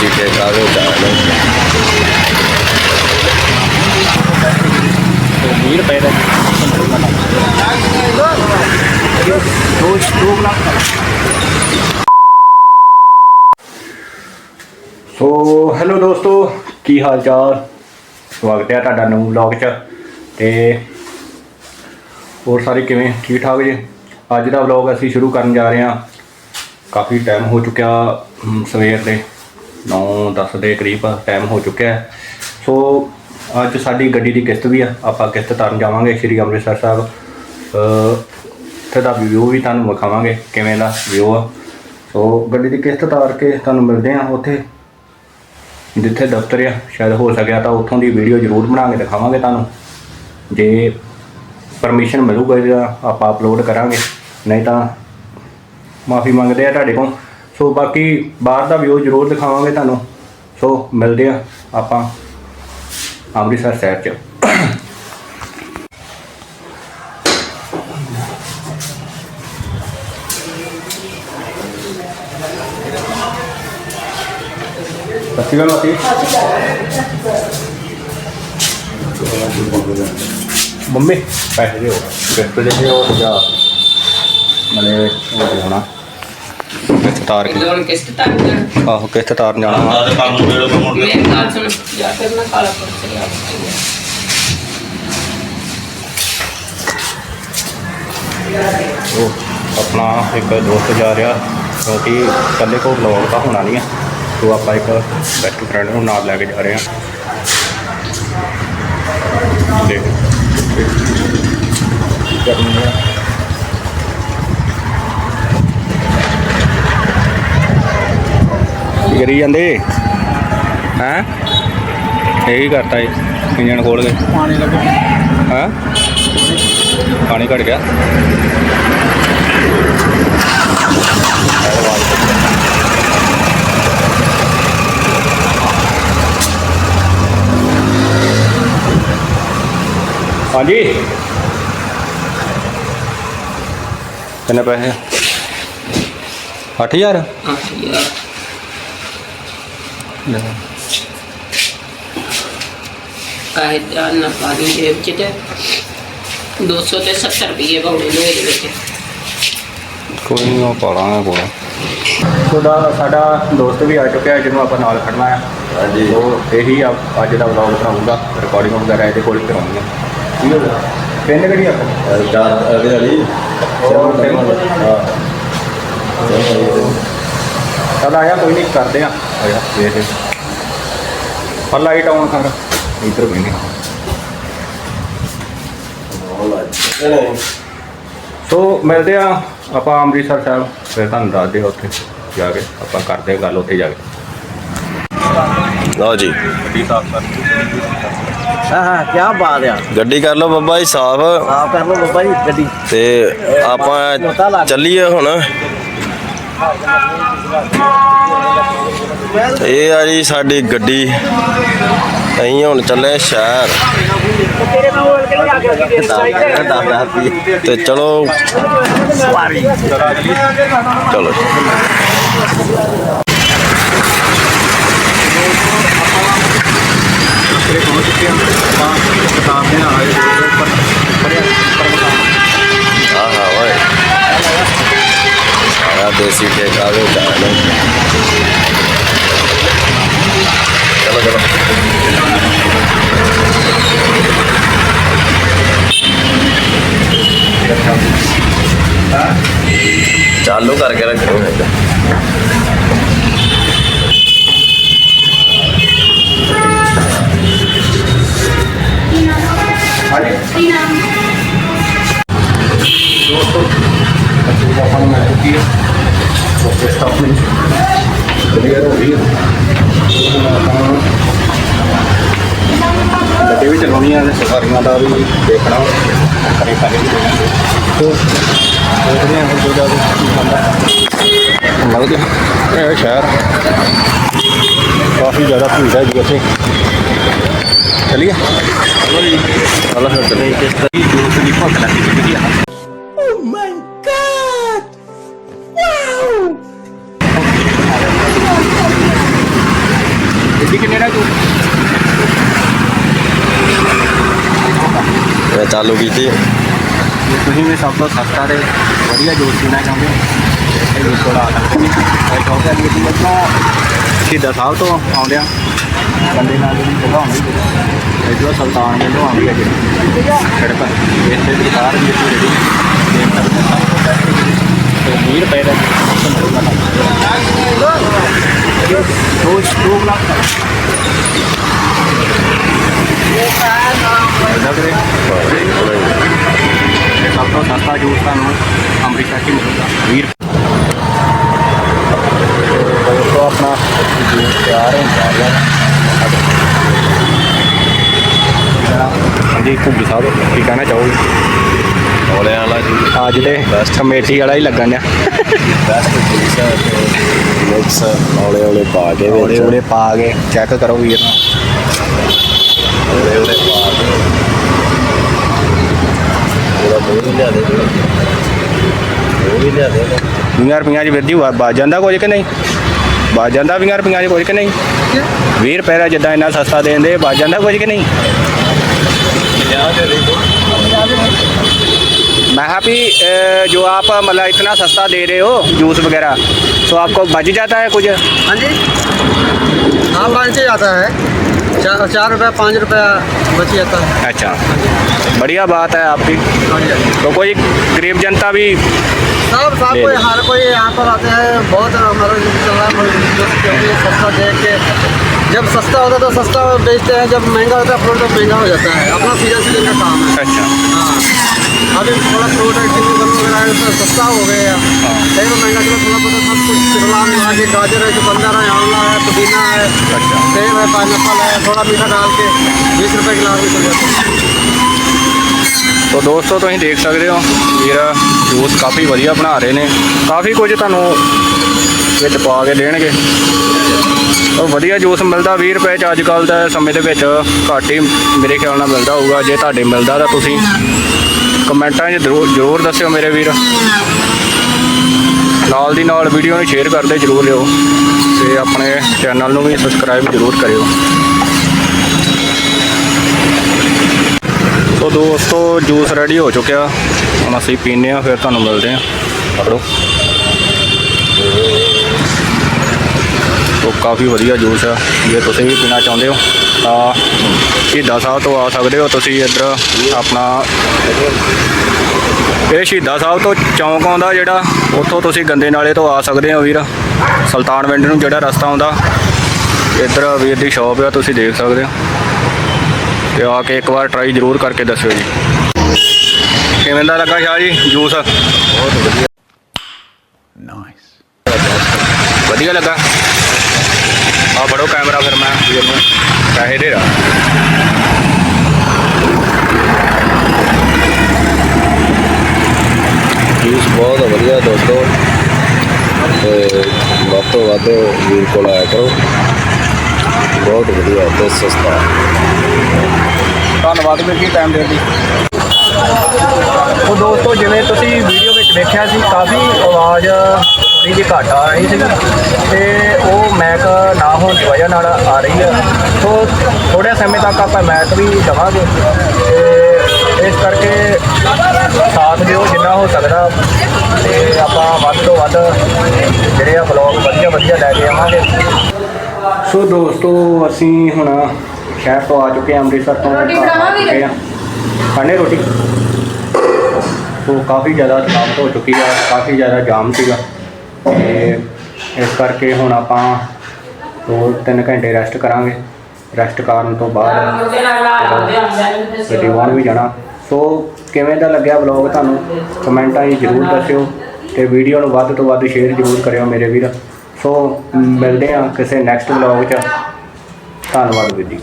ਦੇਸੀ ਠੇਕਾ ਦੇ ਚਾਹਣ 20 so hello ਦੋਸਤੋ, ਕੀ ਹਾਲ ਚਾਲ ਸਵਾਗਤ ਹੈ ਤੁਹਾਡਾ ਨਵੇਂ ਵਲੌਗ 'ਚ। ਤੇ ਹੋਰ ਸਾਰੇ ਕਿਵੇਂ? ਠੀਕ ਠਾਕ ਜੀ? ਅੱਜ ਦਾ ਵਲੌਗ ਅਸੀਂ ਸ਼ੁਰੂ ਕਰਨ ਜਾ ਰਹੇ ਹਾਂ। ਕਾਫੀ ਟਾਈਮ ਹੋ ਚੁੱਕਿਆ ਸਵੇਰ ਦੇ। 9-10 ਦੇ ਕਰੀਬ ਟਾਈਮ ਹੋ ਚੁੱਕਿਆ ਹੈ। ਸੋ ਅੱਜ ਸਾਡੀ ਗੱਡੀ ਦੀ ਕਿਸ਼ਤ ਵੀ ਆ। ਆਪਾਂ ਕਿਸ਼ਤ ਤਾਰਨ ਜਾਵਾਂਗੇ ਸ਼੍ਰੀ ਅੰਮ੍ਰਿਤਸਰ ਸਾਹਿਬ। ਅ, ਉੱਥੇ ਦਾ ਵਿਊ ਵੀ ਤੁਹਾਨੂੰ ਵਿਖਾਵਾਂਗੇ ਕਿਵੇਂ ਦਾ ਵਿਊ ਆ। ਸੋ ਗੱਡੀ ਦੀ ਕਿਸ਼ਤ ਤਾਰ ਕੇ ਤੁਹਾਨੂੰ ਮਿਲਦੇ ਆ ਉੱਥੇ ਜਿੱਥੇ ਦਫ਼ਤਰ ਆ। ਸ਼ਾਇਦ ਹੋ ਸਕਿਆ ਤਾਂ ਉੱਥੋਂ ਦੀ ਵੀਡੀਓ ਜ਼ਰੂਰ ਬਣਾ ਕੇ ਦਿਖਾਵਾਂਗੇ ਤੁਹਾਨੂੰ। ਜੇ ਪਰਮਿਸ਼ਨ ਮਿਲੂਗਾ ਜਾਂ ਆਪਾਂ ਅਪਲੋਡ ਕਰਾਂਗੇ ਨਹੀਂ ਤਾਂ ਮਾਫੀ ਮੰਗਦੇ ਆ ਤੁਹਾਡੇ ਕੋਲ। ਸੋ ਬਾਕੀ ਬਾਹਰ ਦਾ ਵਿਊ ਜ਼ਰੂਰ ਦਿਖਾਵਾਂਗੇ ਤੁਹਾਨੂੰ। ਸੋ ਮਿਲਦੇ ਆ ਆਪਾਂ ਅੰਮ੍ਰਿਤਸਰ ਸ਼ਹਿਰ 'ਚ। ਸਤਿ ਸ਼੍ਰੀ ਅਕਾਲ ਮਾਤੀ ਮੰਮੀ, ਪੈਸੇ ਦਿਓ। ਕਿਸ਼ਤ ਦੇ ਦਿਓ ਜਾਂ ਮਨੇ ਉਹ ਹੋਣਾ ਤਾਰ ਕੇ? ਲੋਨ ਕਿਸ਼ਤ ਤੱਕ ਜਾਣਾ। ਆਹੋ ਕਿਸ਼ਤ ਤਾਰਨ ਜਾਣਾ। ਵਾ ਆਦੇ ਕੰਮ ਨੂੰ ਵੇਲੇ ਮੁੜ ਮੇਰੀ ਗੱਲ ਸੁਣ ਜਾ ਫਿਰ ਮੈਂ ਕਾਲਾ ਪੁੱਛ ਲਿਆ ਉਹ ਆਪਣਾ ਇੱਕ ਦੋਸਤ ਜਾ ਰਿਹਾ ਕਿਉਂਕਿ ਇਕੱਲੇ ਕੋਲ ਵਲੌਗ ਤਾਂ ਹੋਣਾ ਨਹੀਂ ਹੈ ਸੋ ਆਪਾਂ ਇੱਕ ਬੈਸਟ ਫਰੈਂਡ ਨੂੰ ਨਾਲ ਲੈ ਕੇ ਜਾ ਰਹੇ ਹਾਂ ਦੇਖ। ਕੀ ਕਰਨੀ ਕੀ ਕਰੀ ਜਾਂਦੇ। ਹੈ? ਇਹ ਕੀ ਕਰਤਾ ਇਹ ਇੰਜਣ ਖੋਲ ਕੇ। ਪਾਣੀ ਲੱਗਾ ਹੈ? ਪਾਣੀ ਘਟ ਗਿਆ। ਹਾਂਜੀ। ਕਿੰਨੇ ਪੈਸੇ? 8000 8000 No. Kahit yan, napaging ਕੋਈ ਨਹੀਂ ਸਾਡਾ ਦੋਸਤ ਵੀ ਆ ਚੁੱਕਿਆ ਜਿਹਨੂੰ ਆਪਾਂ ਨਾਲ ਖੜਨਾ ਹੈ। ਹਾਂਜੀ। ਉਹ ਇਹੀ ਅੱਜ ਦਾ ਵਲੌਗ ਬਣਾਉਂਗਾ ਰਿਕਾਰਡਿੰਗ ਵਗੈਰਾ ਇਹਦੇ ਕੋਲ ਹੀ ਠੀਕ ਹੈ ਪਿੰਡ ਕਿਹੜੀ ਆ? ਚਾਰ ਅਗੇ ਹਾਂ। ਆਇਆ ਕੋਈ ਨਹੀਂ ਕਰਦੇ ਆ। ਆਇਆ ਵੇਖ ਦੇ ਪਰ ਲਾਈਟ ਆਨ ਕਰ ਇੱਧਰ ਬੈਠੇ ਸੋ ਮਿਲਦੇ ਆ ਆਪਾਂ ਅੰਮ੍ਰਿਤਸਰ ਸਾਹਿਬ। ਫਿਰ ਤੁਹਾਨੂੰ ਦੱਸਦੇ ਆ ਉੱਥੇ ਜਾ ਕੇ ਆਪਾਂ ਕਰਦੇ ਆ ਗੱਲ ਉੱਥੇ ਜਾ ਕੇ। ਲਓ ਜੀ। ਗੱਡੀ ਸਾਫ਼ ਕਰ ਹਾਂ ਹਾਂ ਕੀ ਬਾਤ ਆ। ਗੱਡੀ ਕਰ ਲਓ ਬੱਬਾ ਜੀ ਸਾਫ਼। ਆਪ ਕਰ ਲਓ ਬੱਬਾ ਜੀ ਗੱਡੀ। ਤੇ ਆਪਾਂ ਚੱਲੀਏ ਹੁਣ। ਇਹ ਆ ਜੀ ਸਾਡੀ ਗੱਡੀ। ਅਸੀਂ ਹੁਣ ਚੱਲੇ ਸ਼ਹਿਰ। ਤੇ ਚਲੋ ਸਵਾਰੀ। ਚਲੋ। ਤੇਰੇ ਪਹੁੰਚ ਚੁੱਕੇ ਹਾਂ ਆਪਾਂ ਕਿਤਾਬ ਦੇ ਨਾਲ ਆਏ ਸਾਰਾ ਦੇਸੀ ਠੇਕਾ ਦੇ ਚਾਹਣ ਚਲੋ ਚਲੋ ਚਾਲੂ ਕਰਕੇ ਰੱਖੋ ਹਾਂਜੀ ਦੋਸਤੋ ਅੱਛਾ ਆਪਾਂ ਨੂੰ ਮਿਲ ਚੁੱਕੀ ਹੈ ਓਕੇ ਸਟਾਪ ਨਹੀਂ ਕਲੀਅਰ ਹੋ ਗਈ ਹੈ ਗੱਡੀ ਵੀ ਚਲਾਉਣੀ ਹੈ ਤੇ ਸਫਾਰੀਆਂ ਦਾ ਵੀ ਦੇਖਣਾ ਕਰੇ ਕਰੇ ਵੀ ਦੇਖਦੇ ਹਾਂ ਜੋ ਜਾ ਹੁੰਦਾ ਲੱਗ ਗਿਆ ਇਹ ਸ਼ਹਿਰ ਕਾਫੀ ਜ਼ਿਆਦਾ ਭੀੜ ਹੈ ਜੀ ਉੱਥੇ ਚਲਿਏ ਚਲੋ ਜੀ ਅੱਲਾ ਫਿਰ ਚਲੇ ਕਿਸ ਤਰ੍ਹਾਂ ਜੋਤ ਦੀ ਭੁੱਖ ਲੱਗੀ ਜਿਹੜੀ ਆ ਜੀ ਕਿੰਨੇ ਦਾ ਜੂਸ ਮੈਂ ਚਾਲੂ ਕੀਤੀ ਜੇ ਤੁਸੀਂ ਵੀ ਸਭ ਤੋਂ ਸਸਤਾ ਤੇ ਵਧੀਆ ਜੂਸ ਪੀਣਾ ਚਾਹੁੰਦੇ ਹੋ? ਇਹ ਵੀ ਕੋਲ ਆ ਸਕਦੇ ਹੋ ਇਹ ਸ਼ੌਕ ਹੈ ਕਿ ਤੁਸੀਂ ਸਿੱਧਾ ਸਾਹਿਬ ਤੋਂ ਆਉਂਦੇ ਆ ਬੰਦੇ ਨਾਲ ਜਿਹੜੀ ਜਗ੍ਹਾ ਹੁੰਦੀ ਹੈ ਇਧਰੋਂ ਸੁਲਤਾਨ ਵੱਲੋਂ ਆਉਂਦੀ ਹੈ ਜਿਹੜੀ ਸੜਕ ਇੱਥੇ ਦੀ ਬਾਹਰ ਵੀ ਰੇੜੀ ਦੇਖ ਸਕਦੇ ਹੋ ਸਭ ਤੋਂ ਪਹਿਲੇ ਤੇ 20 ਰੁਪਏ ਦਾ option ਮਿਲੂਗਾ ਤੁਹਾਨੂੰ ਦੋ ਦੋ ਗਲਾਸ ਲੱਗ ਰਹੇ ਇਹ ਸਭ ਤੋਂ ਸਸਤਾ ਜੂਸ ਤੁਹਾਨੂੰ ਅੰਮ੍ਰਿਤਸਰ 'ਚ ਹੀ ਮਿਲੂਗਾ 20 ਰੁਪਏ ਤੋਂ ਆਪਣਾ ਜੂਸ ਤਿਆਰ ਹੋ ਜਾ। ਰਿਹਾ ਹੈ ਹਾਂਜੀ ਘੁੱਗੀ ਸਾਹਿਬ ਕੀ ਕਹਿਣਾ ਚਾਹੋਗੇ ਔਲਿਆਂ ਵਾਲਾ ਜੀ ਅੱਜ ਦੇ ਕਮੇਟੀ ਵਾਲਾ ਹੀ ਲੱਗਣ ਡਿਆ। ਬੈਸਟ ਜੂਸ ਹੈ ਮਿਕਸ ਔਲੇ ਔਲੇ ਪਾ ਕੇ ਵਿੱਚ। ਉਹਦੇ ਪਾ ਕੇ ਚੈੱਕ ਕਰੋ ਵੀਰ ਔਲੇ ਔਲੇ ਪਾ ਕੇ। ਉਹਦਾ ਮੂੰਹ ਲਿਆ ਦੇ ਉਹ ਵੀ ਲਿਆ ਦੇ 20 ਰੁਪਈਆਂ 'ਚ ਵਿੱਧੀ ਬਚ ਜਾਂਦਾ ਕੁਝ ਕਿ ਨਹੀਂ? ਬਚ ਜਾਂਦਾ 20 ਰੁਪਈਆਂ 'ਚ ਕੁਝ ਕਿ ਨਹੀਂ? 20 ਰੁਪਏ ਦਾ ਜਿੱਦਾਂ ਇੰਨਾ ਸਸਤਾ ਦੇ ਦਿੰਦੇ ਬਚ ਜਾਂਦਾ ਕੁਝ ਕਿ ਨਹੀਂ? मैं हाँ भी अ, जो आप मतलब इतना सस्ता दे रहे हो जूस वगैरह तो आपको बच जाता है कुछ? हाँ जी। हाँ के जाता है। चार चार रुपया पाँच रुपया बच जाता है। अच्छा। बढ़िया बात है आपकी। हाँ हाँ तो कोई गरीब जनता भी सब सब कोई हर कोई यहाँ पर आते हैं बहुत हमारा है जो- क्योंकि सस्ता देख के जब सस्ता होता है तो सस्ता बेचते हैं जब महंगा होता है फ्रूट तो महंगा हो जाता है अपना सीजन सीजन का काम है अच्छा हाँ अभी थोड़ा फ्रूट है किसी बन वगैरह है तो सस्ता हो गया है कहीं तो महंगा चलो थोड़ा बहुत सब कुछ शिमला मिला के गाजर है चुकंदर है आंवला है पुदीना है अच्छा सेब है पाइनएप्पल है थोड़ा मीठा डाल के बीस रुपए गिलास में चल जाता है ਤੋ ਦੋਸਤੋ ਤੁਸੀਂ ਦੇਖ ਸਕਦੇ ਹੋ ਵੀਰ ਜੂਸ ਕਾਫੀ ਵਧੀਆ ਬਣਾ ਰਹੇ ਨੇ ਕਾਫੀ ਕੁਝ ਤੁਹਾਨੂੰ ਵਿੱਚ ਪਾ ਕੇ ਦੇਣਗੇ। ਉਹ ਵਧੀਆ ਜੂਸ ਮਿਲਦਾ 20 ਰੁਪਏ ਚ ਅੱਜ ਕੱਲ ਦਾ ਸਮੇਂ ਦੇ ਵਿੱਚ ਘੱਟ ਹੀ ਮੇਰੇ ਖਿਆਲ ਨਾਲ ਮਿਲਦਾ ਹੋਊਗਾ। ਜੇ ਤੁਹਾਡੇ ਮਿਲਦਾ ਤਾਂ ਤੁਸੀਂ ਕਮੈਂਟਾਂ 'ਚ ਜ਼ਰੂਰ ਜ਼ਰੂਰ ਦੱਸਿਓ ਮੇਰੇ ਵੀਰ। ਨਾਲ ਦੀ ਨਾਲ ਵੀਡੀਓ ਨੂੰ ਸ਼ੇਅਰ ਕਰਦੇ ਜ਼ਰੂਰ ਲਿਓ ਤੇ ਆਪਣੇ ਚੈਨਲ ਨੂੰ ਵੀ ਸਬਸਕ੍ਰਾਈਬ ਜ਼ਰੂਰ ਕਰਿਓ। ਸੋ ਦੋਸਤੋ, ਜੂਸ ਰੈਡੀ ਹੋ ਚੁੱਕਿਆ। ਹੁਣ ਅਸੀਂ ਪੀਨੇ ਆ ਫਿਰ ਤੁਹਾਨੂੰ ਮਿਲਦੇ ਆ ਪਕੜੋ ਤੋ ਕਾਫੀ ਵਧੀਆ ਜੂਸ ਆ। ਜੇ ਤੁਸੀਂ ਵੀ ਪੀਣਾ ਚਾਹੁੰਦੇ ਹੋ ਤਾਂ ਸ਼ਹੀਦਾਂ ਸਾਹਿਬ ਤੋਂ ਆ ਸਕਦੇ ਹੋ। ਤੁਸੀਂ ਇੱਧਰ ਆਪਣਾ ਇਹ ਸ਼ਹੀਦਾਂ ਸਾਹਿਬ ਤੋਂ ਚੌਂਕ ਆਉਂਦਾ ਜਿਹੜਾ ਉੱਥੋਂ ਤੁਸੀਂ ਗੰਦੇ ਨਾਲੇ ਤੋਂ ਆ ਸਕਦੇ ਹੋ ਵੀਰ। ਸੁਲਤਾਨਵਿੰਡ ਨੂੰ ਜਿਹੜਾ ਰਸਤਾ ਆਉਂਦਾ। ਇੱਧਰ ਵੀਰ ਦੀ ਸ਼ਾਪ ਆ ਤੁਸੀਂ ਦੇਖ ਸਕਦੇ ਹੋ। ਤੇ ਆ ਕੇ ਇੱਕ ਵਾਰ ਟਰਾਈ ਜ਼ਰੂਰ ਕਰਕੇ ਦੱਸਿਓ ਜੀ। ਕਿਵੇਂ ਦਾ ਲੱਗਾ ਸ਼ਾਹ ਜੀ ਜੂਸ? ਬਹੁਤ ਵਧੀਆ। ਨਾਈਸ ਵਧੀਆ ਲੱਗਾ। ਆ ਫੜੋ ਕੈਮਰਾ ਫਿਰ ਮੈਂ ਵੀਰ ਨੂੰ। ਪੈਸੇ ਦੇ ਰਹਾ ਜੂਸ ਬਹੁਤ ਵਧੀਆ ਦੋਸਤੋ। ਤੇ ਵੱਧ ਤੋਂ ਵੱਧ ਵੀਰ ਕੋਲ ਆਇਆ ਕਰੋ। ਬਹੁਤ ਵਧੀਆ ਤੇ ਸਸਤਾ। ਧੰਨਵਾਦ ਵੀਰ ਜੀ ਟਾਈਮ ਦੇਣ ਲਈ। ਉਹ ਦੋਸਤੋ ਜਿਵੇਂ ਤੁਸੀਂ ਵੀਡੀਓ ਵਿੱਚ ਦੇਖਿਆ ਸੀ ਕਾਫੀ ਆਵਾਜ਼ ਥੋੜੀ ਜਿਹੀ ਘੱਟ ਆ ਰਹੀ ਸੀ ਤੇ ਉਹ ਮੈਕ ਹੋਣ ਦੀ ਵਜ੍ਹਾ ਨਾਲ ਆ ਰਹੀ ਹੈ। ਸੋ ਥੋੜੇ ਸਮੇਂ ਤੱਕ ਆਪਾਂ ਮੈਕ ਵੀ ਦਵਾਂਗੇ। ਤੇ ਇਸ ਕਰਕੇ ਸਾਥ ਦਿਓ ਜਿੰਨਾ ਹੋ ਸਕਦਾ। ਤੇ ਆਪਾਂ ਵੱਧ ਤੋਂ ਵੱਧ ਜਿਹੜੇ ਆ ਬਲੌਗ ਵਧੀਆ ਵਧੀਆ ਲੈ ਕੇ ਆਵਾਂਗੇ। ਸੋ ਦੋਸਤੋ ਅਸੀਂ ਹੁਣ ਸ਼ਹਿਰ ਤੋਂ ਆ ਚੁੱਕੇ ਹਾਂ ਅੰਮ੍ਰਿਤਸਰ ਤੋਂ ਰੋਟੀ ਬਣਾਵਾਂਗੇ? ਖਾਣੇ ਰੋਟੀ? ਸੋ ਕਾਫੀ ਜ਼ਿਆਦਾ ਥਕਾਵਟ ਹੋ ਚੁੱਕੀ ਹੈ ਕਾਫੀ ਜ਼ਿਆਦਾ ਜਾਮ ਸੀਗਾ। ਤੇ ਇਸ ਕਰਕੇ ਹੁਣ ਆਪਾਂ ਦੋ ਤਿੰਨ ਘੰਟੇ ਰੈਸਟ ਕਰਾਂਗੇ। ਰੈਸਟ ਕਰਨ ਤੋਂ ਬਾਅਦ ਵਾਹਣ ਵੀ ਜਾਣਾ। ਸੋ ਕਿਵੇਂ ਦਾ ਲੱਗਿਆ ਵਲੌਗ ਤੁਹਾਨੂੰ? ਕਮੈਂਟਾਂ 'ਚ ਜ਼ਰੂਰ ਦੱਸਿਓ ਤੇ ਵੀਡੀਓ ਨੂੰ ਵੱਧ ਤੋਂ ਵੱਧ ਸ਼ੇਅਰ ਜ਼ਰੂਰ ਕਰਿਓ ਮੇਰੇ ਵੀਰ। ਸੋ ਮਿਲਦੇ ਹਾਂ ਕਿਸੇ ਨੈਕਸਟ ਵਲੌਗ 'ਚ। ਧੰਨਵਾਦ ਵੀਰ ਜੀ।